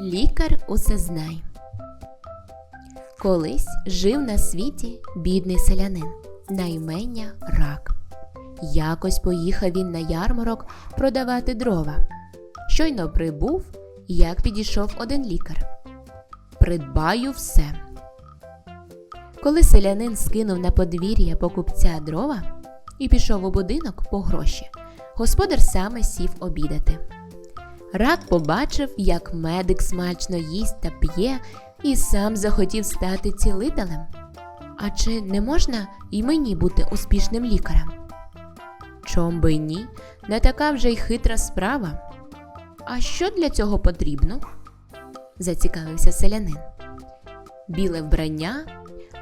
Лікар усе знай. Колись жив на світі бідний селянин на імення Рак. Якось поїхав він на ярмарок продавати дрова. Щойно прибув, як підійшов один лікар. Придбаю все. Коли селянин скинув на подвір'я покупця дрова і пішов у будинок по гроші, господар саме сів обідати. Рак побачив, як медик смачно їсть та п'є, і сам захотів стати цілителем. А чи не можна і мені бути успішним лікарем? Чом би ні, не така вже й хитра справа. А що для цього потрібно? зацікавився селянин. Біле вбрання,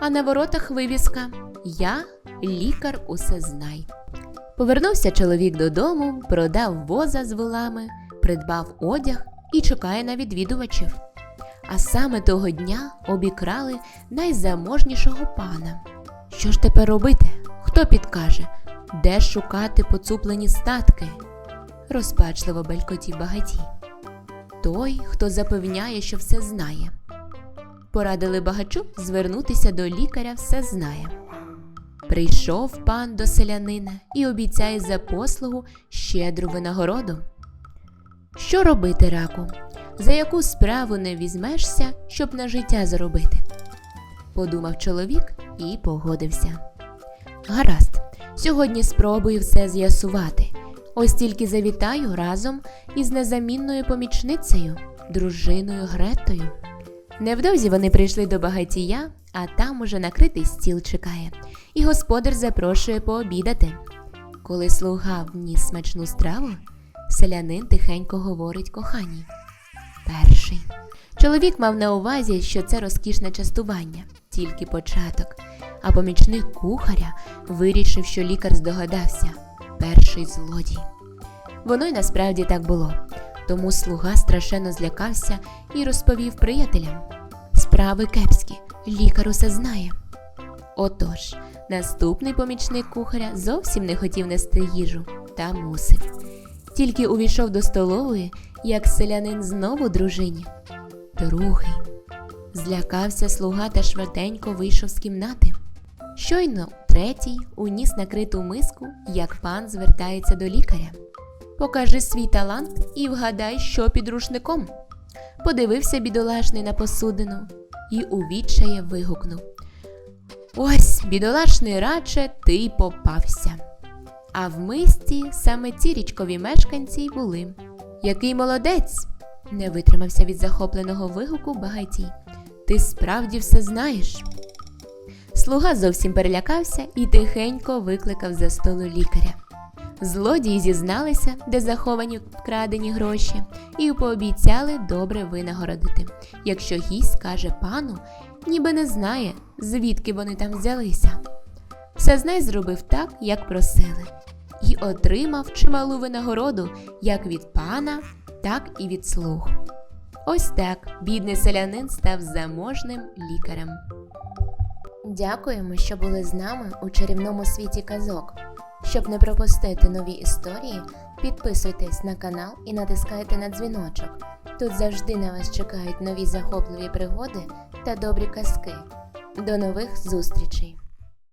а на воротах вивіска Я лікар усе знай. Повернувся чоловік додому, продав воза з волами, придбав одяг і чекає на відвідувачів. А саме того дня обікрали найзаможнішого пана. Що ж тепер робити? Хто підкаже, де шукати поцуплені статки? розпачливо белькотів багатій. Той, хто запевняє, що все знає. Порадили багачу звернутися до лікаря все знає. Прийшов пан до селянина і обіцяє за послугу щедру винагороду. Що робити, раку? За яку справу не візьмешся, щоб на життя заробити? Подумав чоловік і погодився. Гаразд, сьогодні спробую все з'ясувати. Ось тільки завітаю разом із незамінною помічницею, дружиною Гретою. Невдовзі вони прийшли до багатія, а там уже накритий стіл чекає, і господар запрошує пообідати. Коли слуга вніс смачну страву, селянин тихенько говорить коханій. Перший. Чоловік мав на увазі, що це розкішне частування, тільки початок, а помічник кухаря вирішив, що лікар здогадався перший злодій. Воно й насправді так було, тому слуга страшенно злякався і розповів приятелям. Справи кепські, лікар усе знає. Отож, наступний помічник кухаря зовсім не хотів нести їжу та мусив. Тільки увійшов до столової, як селянин знову дружині. Другий. Злякався слуга та швиденько вийшов з кімнати. Щойно третій уніс накриту миску, як пан звертається до лікаря. Покажи свій талант і вгадай, що під рушником. Подивився бідолашний на посудину і у відчає вигукнув: Ось, бідолашний раче, ти попався. А в мисті саме ці річкові мешканці й були. Який молодець! не витримався від захопленого вигуку багатій. Ти справді все знаєш. Слуга зовсім перелякався і тихенько викликав за столу лікаря. Злодії зізналися, де заховані вкрадені гроші, і пообіцяли добре винагородити, якщо гість скаже пану, ніби не знає, звідки вони там взялися. Всезнай зробив так, як просили, і отримав чималу винагороду як від пана, так і від слуг. Ось так бідний селянин став заможним лікарем. Дякуємо, що були з нами у чарівному світі казок. Щоб не пропустити нові історії, підписуйтесь на канал і натискайте на дзвіночок. Тут завжди на вас чекають нові захопливі пригоди та добрі казки. До нових зустрічей!